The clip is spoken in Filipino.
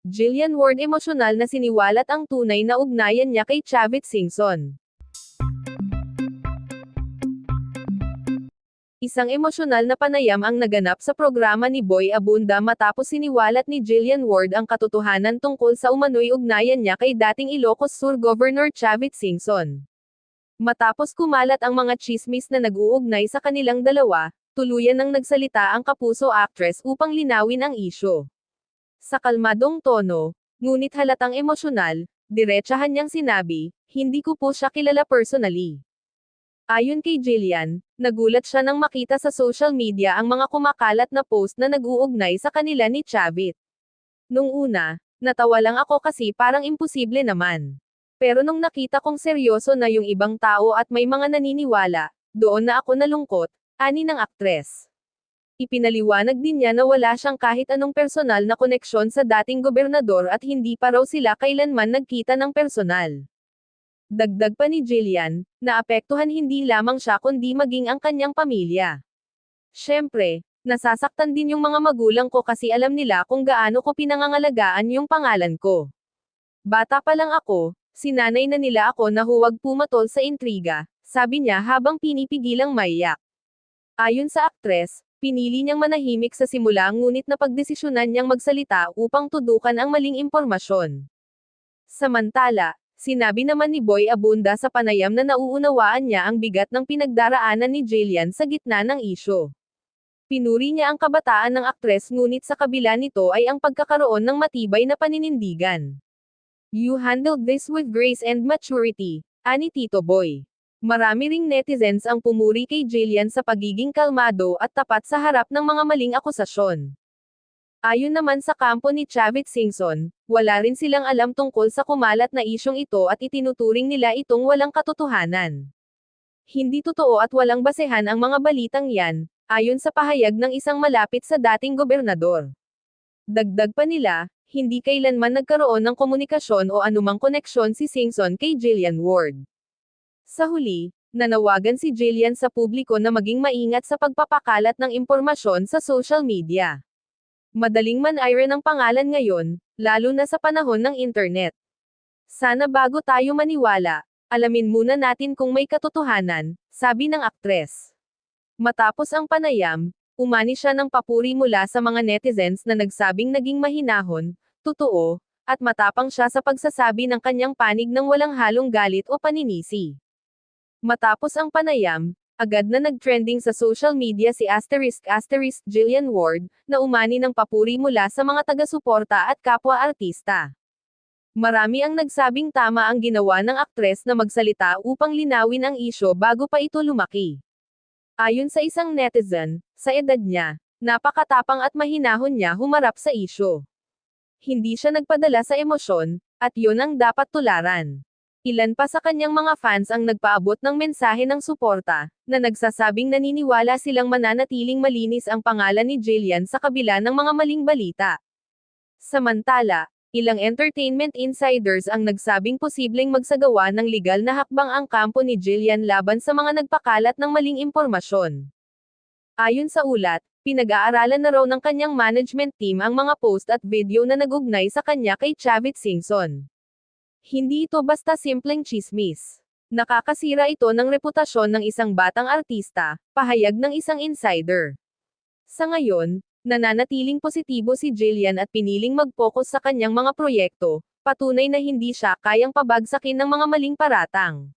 Jillian Ward emosyonal na siniwalat ang tunay na ugnayan niya kay Chavit Singson. Isang emosyonal na panayam ang naganap sa programa ni Boy Abunda matapos siniwalat ni Jillian Ward ang katotohanan tungkol sa umano'y ugnayan niya kay dating Ilocos Sur Governor Chavit Singson. Matapos kumalat ang mga chismis na nag-uugnay sa kanilang dalawa, tuluyan nang nagsalita ang kapuso actress upang linawin ang isyo. Sa kalmadong tono, ngunit halatang emosyonal, diretsahan niyang sinabi, hindi ko po siya kilala personally. Ayon kay Jillian, nagulat siya nang makita sa social media ang mga kumakalat na post na nag-uugnay sa kanila ni Chavit. Nung una, natawa lang ako kasi parang imposible naman. Pero nung nakita kong seryoso na yung ibang tao at may mga naniniwala, doon na ako nalungkot, ani ng aktres. Ipinaliwanag din niya na wala siyang kahit anong personal na koneksyon sa dating gobernador at hindi pa raw sila kailanman nagkita ng personal. Dagdag pa ni Jillian, naapektuhan hindi lamang siya kundi maging ang kanyang pamilya. Siyempre, nasasaktan din yung mga magulang ko kasi alam nila kung gaano ko pinangangalagaan yung pangalan ko. Bata pa lang ako, sinanay na nila ako na huwag pumatol sa intriga, sabi niya habang pinipigilang maiyak. Ayon sa aktres, pinili niyang manahimik sa simula ngunit napagdesisyonan niyang magsalita upang tudukan ang maling impormasyon. Samantala, sinabi naman ni Boy Abunda sa panayam na nauunawaan niya ang bigat ng pinagdaraanan ni Jillian sa gitna ng isyo. Pinuri niya ang kabataan ng aktres ngunit sa kabila nito ay ang pagkakaroon ng matibay na paninindigan. You handled this with grace and maturity, ani Tito Boy. Marami ring netizens ang pumuri kay Jillian sa pagiging kalmado at tapat sa harap ng mga maling akusasyon. Ayon naman sa kampo ni Chavit Singson, wala rin silang alam tungkol sa kumalat na isyong ito at itinuturing nila itong walang katotohanan. Hindi totoo at walang basehan ang mga balitang yan, ayon sa pahayag ng isang malapit sa dating gobernador. Dagdag pa nila, hindi kailanman nagkaroon ng komunikasyon o anumang koneksyon si Singson kay Jillian Ward. Sa huli, nanawagan si Jillian sa publiko na maging maingat sa pagpapakalat ng impormasyon sa social media. Madaling man-ire ng pangalan ngayon, lalo na sa panahon ng internet. Sana bago tayo maniwala, alamin muna natin kung may katotohanan, sabi ng aktres. Matapos ang panayam, umani siya ng papuri mula sa mga netizens na nagsabing naging mahinahon, totoo, at matapang siya sa pagsasabi ng kanyang panig ng walang halong galit o paninisi. Matapos ang panayam, agad na nag-trending sa social media si asterisk asterisk Jillian Ward, na umani ng papuri mula sa mga taga-suporta at kapwa-artista. Marami ang nagsabing tama ang ginawa ng aktres na magsalita upang linawin ang isyo bago pa ito lumaki. Ayon sa isang netizen, sa edad niya, napakatapang at mahinahon niya humarap sa isyo. Hindi siya nagpadala sa emosyon, at yun ang dapat tularan. Ilan pa sa kanyang mga fans ang nagpaabot ng mensahe ng suporta, na nagsasabing naniniwala silang mananatiling malinis ang pangalan ni Jillian sa kabila ng mga maling balita. Samantala, ilang entertainment insiders ang nagsabing posibleng magsagawa ng legal na hakbang ang kampo ni Jillian laban sa mga nagpakalat ng maling impormasyon. Ayon sa ulat, pinag-aaralan na raw ng kanyang management team ang mga post at video na nagugnay sa kanya kay Chavit Singson. Hindi ito basta simpleng chismis. Nakakasira ito ng reputasyon ng isang batang artista, pahayag ng isang insider. Sa ngayon, nananatiling positibo si Jillian at piniling mag-focus sa kanyang mga proyekto, patunay na hindi siya kayang pabagsakin ng mga maling paratang.